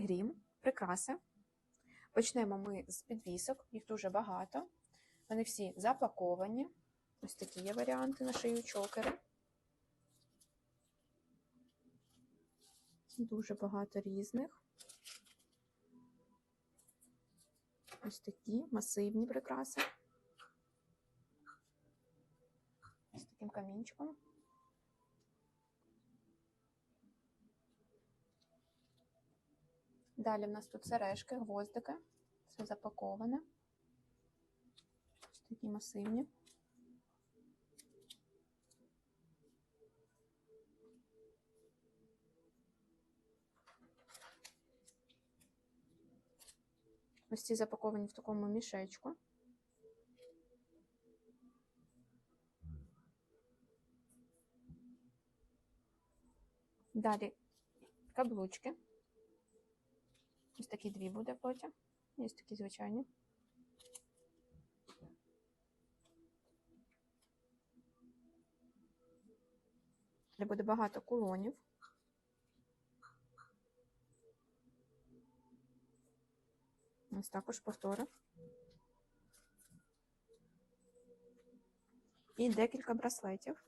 грім, прикраси. Почнемо ми з підвісок, їх дуже багато. Вони всі запаковані. Ось такі є варіанти на шию чокери. Дуже багато різних. Ось такі масивні прикраси. З таким камінчиком. Далі в нас тут сережки, гвоздики. Все запаковане. Такі масивні. Ось ці запаковані в такому мішечку. Далі каблучки. Ось такі дві буде потім. Ось такі звичайні. Далі буде багато кулонів. Ось також повтори. І декілька браслетів.